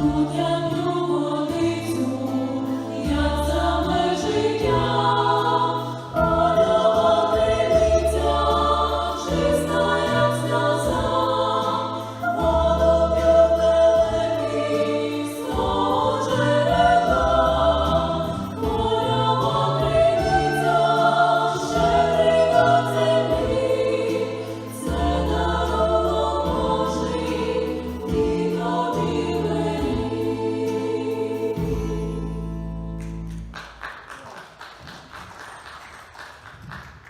Тут я